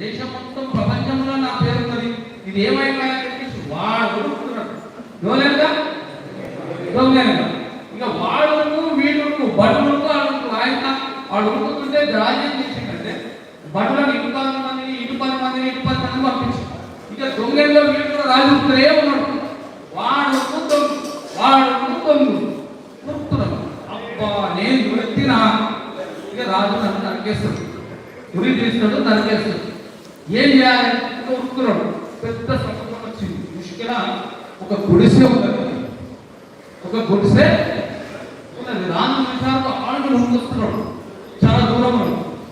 దేశం మొత్తం ప్రపంచంలో నా పేరు ఉన్నది ఇది ఏమైనా చెప్పేసి వాడు కొడుకుతున్నాడు. ఎవరైనా దొంగనగా ఇక వాడు వీడు బడులు ఆయన వాడు ఉడుకుతుంటే రాజ్యం చేసిందంటే బడులను ఇటు పది మందిని ఇటు పది మందిని ఇటు పది మందిని పంపించి ఇక దొంగల్లో వీడు కూడా రాజుకునే ఉన్నాడు. వాడు దొంగ వాడు దొంగ ఉరుకుతున్నాడు. అబ్బా నేను ఉరితినా ఇక రాజు నన్ను నరికేస్తాడు. ఉరి తీస్తాడు నరికేస్తాడు. ఏం చేయాలి? ఇక ఉరుకుతున్నాడు పెద్ద సంబంధం వచ్చింది. ముష్కిల ఒక గుడిసె ఉన్నది ఒక గుడిసె ఉన్నది రాను నిమిషాలు ఆళ్ళు ముందుస్తున్నాడు. చాలా దూరం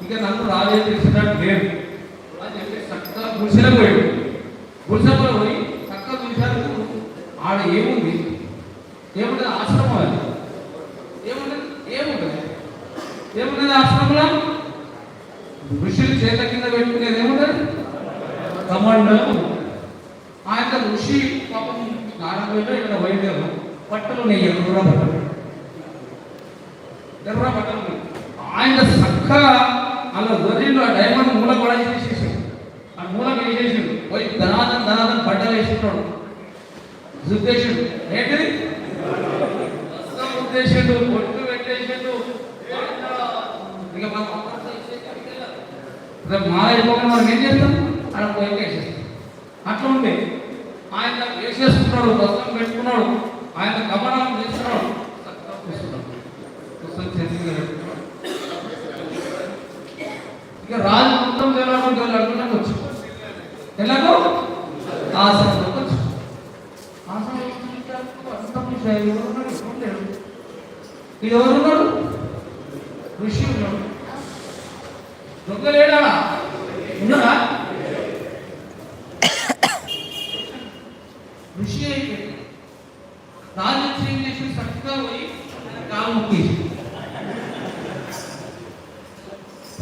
ఇక నన్ను రాజే తెలిసినట్టు లేదు. అని చెప్పి చక్కగా గుడిసెలో పోయాడు. గుడిసెలో పోయి చక్కగా చూశారు ఆడ ఏముంది? ఏముండదు ఆశ్రమం అది? ఏముండదు ఏముండదు ఏమున్నది ఆశ్రమంలో? ఋషులు చేత కింద పెట్టుకునేది ఏముండదు కమండలం ఆయన ఋషి పాపం నారాయణ ఇక్కడ వైద్యం బట్టలు ఉన్నాయి ఎర్ర బట్టలు. ఎర్ర బట్టలు ఆయన చక్కగా అలా వదిలిలో ఆ డైమండ్ మూల కూడా చేసేసాడు ఆ మూల వేసేసాడు పోయి ధనాదం ధనాదం బట్టలు వేసుకున్నాడు ఉద్దేశుడు ఏంటిది? వస్త్రం ఉద్దేశుడు బొట్టు పెట్టేసాడు. ఇక మనం రేపు మాల అయిపోకుండా మనం ఏం చేస్తాం అక్కడ పోయి వేసేస్తాం అట్లా ఉంది ఆయన వేసేసుకున్నాడు వస్త్రం పెట్టుకున్నాడు ఆయన గమనం చేస్తున్నాడు చక్కగా చేతికి ఇక రాజు మొత్తం వెళ్ళాడు వెళ్ళాడు వచ్చు ఎలాగో? ఆసనంలోకి వచ్చు ఆసనం అంత ఎవరున్నాడు ఇది ఎవరున్నాడు ఋషి ఉన్నాడు. దొంగ లేడా? ఉన్నాడా ఋషి అయిపోయింది రాజు వచ్చి ఏం చేసి చక్కగా పోయి కాలు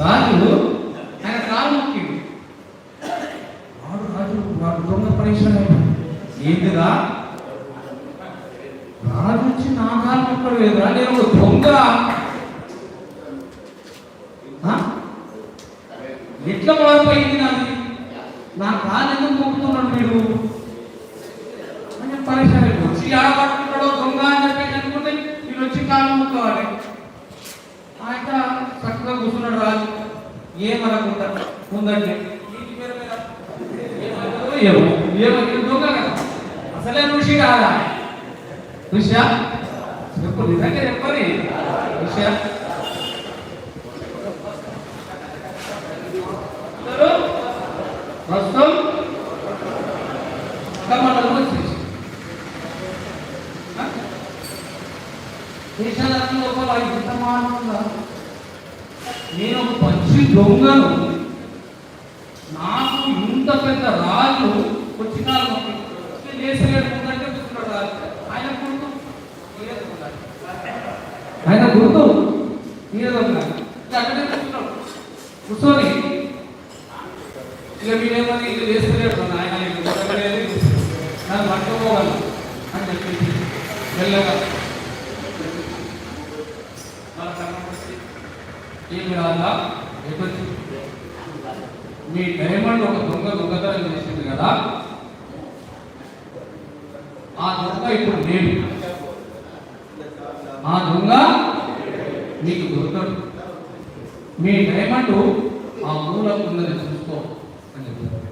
రాజు ఆయన కాలు వాడు రాజు వాడు దొంగ పరీక్షణ ఏంటిరా రాజు వచ్చి నా కాలు మొక్కడు లేదురా? నేను ఒక దొంగ ఆ? పోయింది నాది. నా కాలు ఎందుకు మొక్కుతున్నాడు మీరు అని పరిశ్రమ వచ్చి ఆడబడుతున్నాడో దొంగ అని చెప్పేసి అనుకుంటే వీళ్ళు వచ్చి కాలు ముక్కవాలి ఆయన చక్కగా కూర్చున్నాడు రాజు. ఏమనకుండా ఉందండి అసలే ఋషి కాదా ఋష చెప్పు నిజంగా చెప్పని ఋష ప్రస్తుతం కమండలం వచ్చేసి దేశాలన్నీ లోపల నేను ఒక పచ్చి దొంగను. నాకు ఇంత పెద్ద రాజు వచ్చిన ఆయన గుర్తు? ఆయన గుర్తు? ఈయన కూర్చొని ఇక మీరేమని ఇది వేస్తలేడు ఆయన ఇది నాకు నన్ను పట్టుకోవాలి అని చెప్పేసి వెళ్ళగా ఏం ఏమి రాదా మీ డైమండ్ ఒక దొంగ దొంగతనం చేసింది కదా? ఆ దొంగ ఇప్పుడు నేను. ఆ దొంగ మీకు దొరకదు మీ డైమండ్ ఆ మూలకు ఉన్నది అని చెప్పారు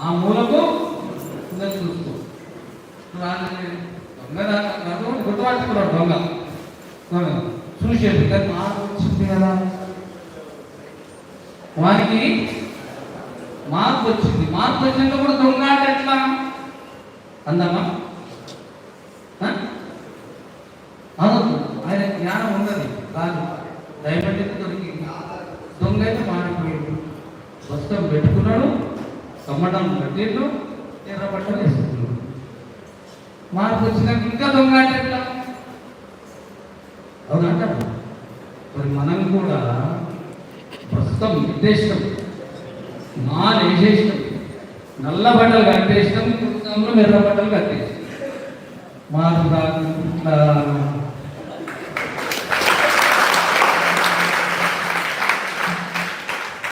ఆ మూలకు ఉందని చూసుకో దొంగ గుర్తుపట్టుకున్నాడు దొంగ. చూసేది కానీ మార్పు వచ్చింది కదా. వానికి మార్పు వచ్చింది. మార్పు వచ్చినప్పుడు దొంగ అంటే ఎట్లా? అందమ్మా అనొద్దు ఆయన జ్ఞానం ఉన్నది. కాదు. డైమండ్ దొరికి దొంగ అయితే మాట వస్త్రం పెట్టుకున్నాడు కమ్మటం కట్టిండు ఎర్ర బట్టలు వేసుకున్నాడు. మార్పు వచ్చినాక ఇంకా దొంగ అంటే ఎట్లా? అవునంటారు మరి మనం కూడా ప్రస్తుతం నిర్దేశం మా నిర్దేశం నల్ల బట్టలు కట్టేసినాం ఎర్ర బట్టలు కట్టేసినాం. మార్పు రాకుండా